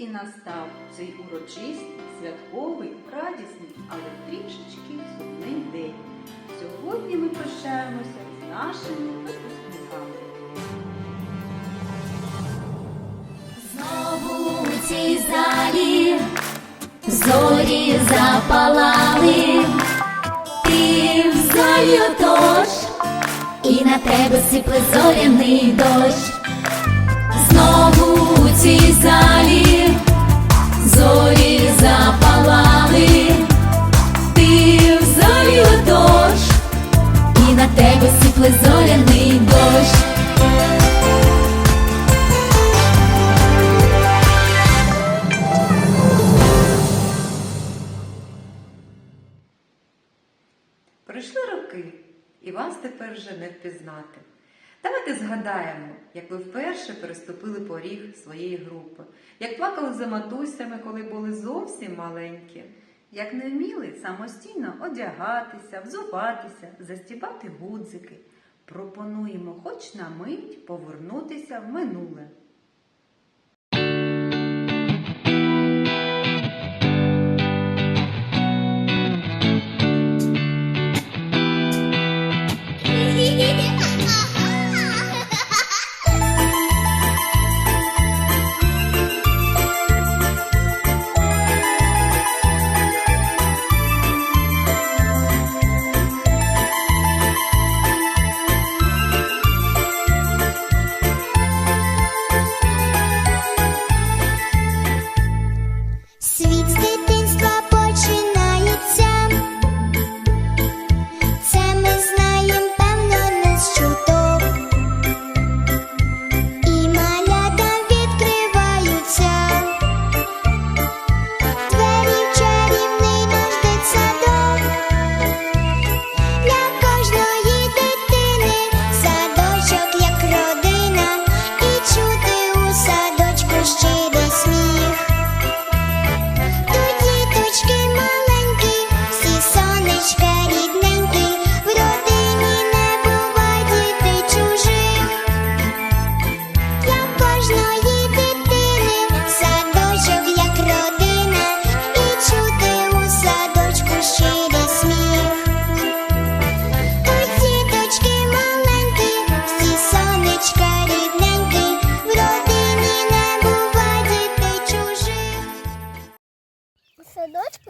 і настав цей урочистий, святковий, радісний, але трішечки сумний день. Сьогодні ми прощаємося з нашими випускниками. Знову у цій залі зорі запалали, ти в залі отож, і на тебе сипле зоряний дощ. Знову у цій залі зорі запалали, ти в залі отож, і на тебе сипле зоряний дощ. Пройшли роки, і вас тепер вже не впізнати. Давайте згадаємо, як ви вперше переступили поріг своєї групи, як плакали за матусями, коли були зовсім маленькі, як не вміли самостійно одягатися, взуватися, застібати гудзики. Пропонуємо хоч на мить повернутися в минуле.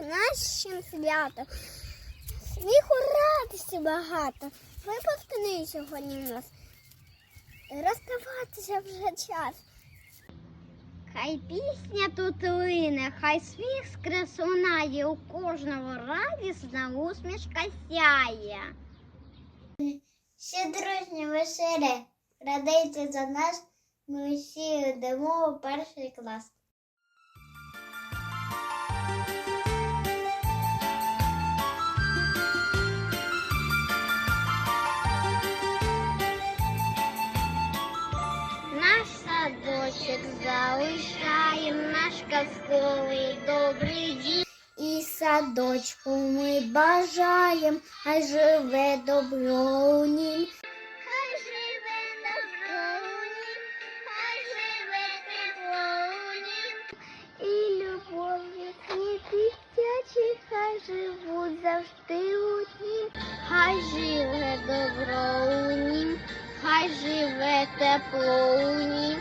Нашим свято. Сміху радості багато. Випускний сьогодні в нас. Розставатися вже час. Хай пісня тут лине, хай сміх скрес лунає, у кожного радісна усмішка сяє. Всі дружні веселі, радійте за нас, ми всі йдемо у перший клас. Казковий добрий дім. І садочку ми бажаєм, хай живе добро у нім. Хай живе добро у нім, хай живе тепло у нім. І любов їхні дитячі, хай живуть завжди у нім. Хай живе добро у нім, хай живе тепло у нім.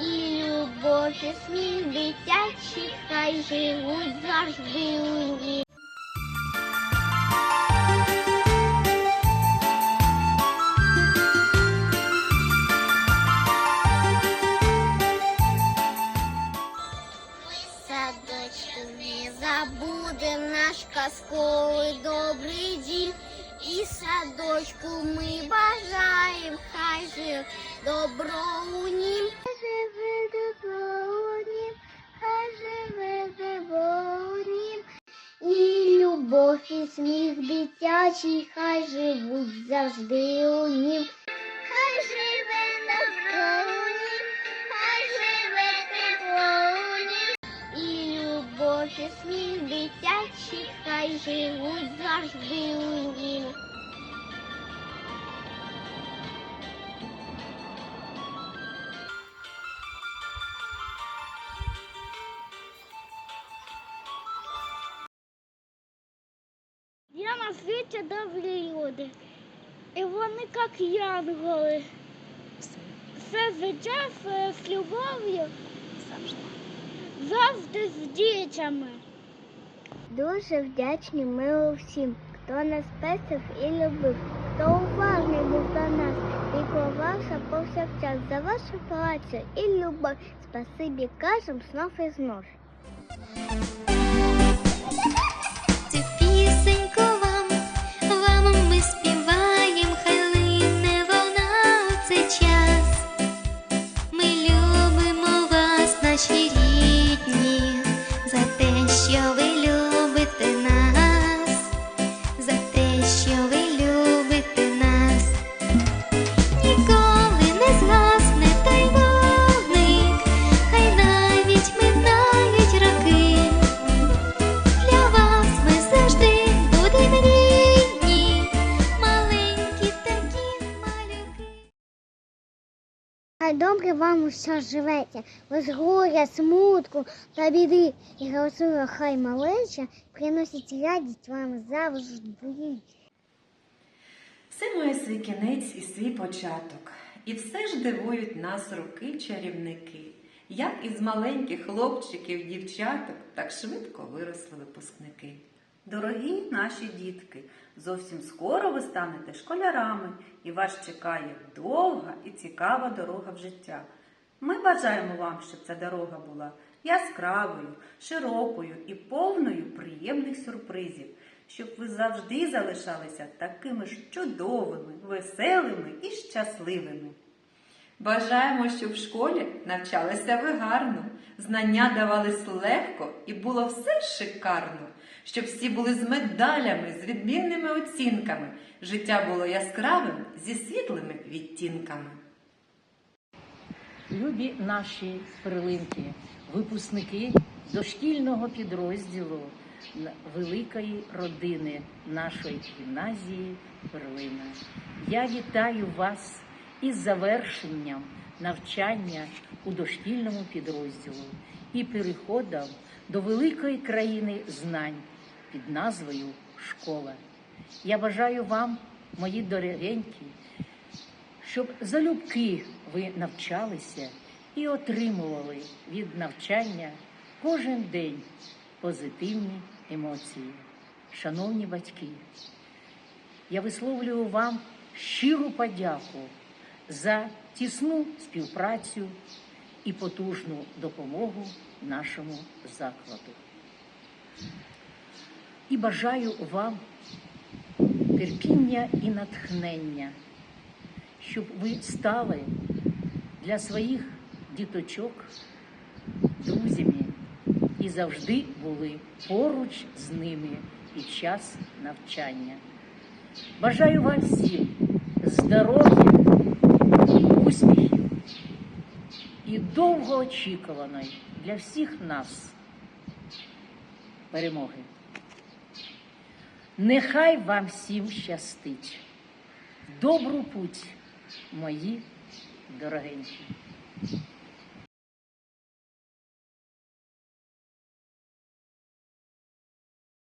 І любов і сміх дитячі, хай живуть завжди у нім. Садочку не забудем наш казковий добрий дім. І садочку ми бажаєм, хай жив добро у нім. І сміх дитячий, хай живуть завжди у нім. Хай живе у нім, хай живе тепло у нім. І любов і сміх дитячий, хай живуть завжди у нім. Світі добрі люди. І вони як янголи. Все життя з любов'ю. Завжди з дітями. Дуже вдячні ми усім, хто нас пестив і любив, хто уважний був до нас, і піклувався повсякчас за вашу працю і любов. Спасибі кажем знов і знов. Добре вам усе живеться, без горя, смутку та біди. І голосує хай малеча приносить радість вам завжди. Все має свій кінець і свій початок. І все ж дивують нас роки чарівники. Як із маленьких хлопчиків, дівчаток, так швидко виросли випускники. Дорогі наші дітки, зовсім скоро ви станете школярами, і вас чекає довга і цікава дорога в життя. Ми бажаємо вам, щоб ця дорога була яскравою, широкою і повною приємних сюрпризів, щоб ви завжди залишалися такими ж чудовими, веселими і щасливими. Бажаємо, щоб в школі навчалися ви гарно, знання давались легко і було все шикарно, щоб всі були з медалями, з відмінними оцінками, життя було яскравим зі світлими відтінками. Любі наші перлинки, випускники дошкільного підрозділу великої родини нашої гімназії Перлина. Я вітаю вас із завершенням навчання у дошкільному підрозділу і переходом до великої країни знань під назвою Школа. Я бажаю вам, мої дорогенькі, щоб залюбки ви навчалися і отримували від навчання кожен день позитивні емоції. Шановні батьки, я висловлюю вам щиру подяку за тісну співпрацю і потужну допомогу нашому закладу. І бажаю вам терпіння і натхнення щоб ви стали для своїх діточок друзями і завжди були поруч з ними під час навчання. Бажаю вам всім здоров'я, успіхів і довгоочікуваної для всіх нас перемоги. Нехай вам всім щастить. Добру путь, мої дорогенькі.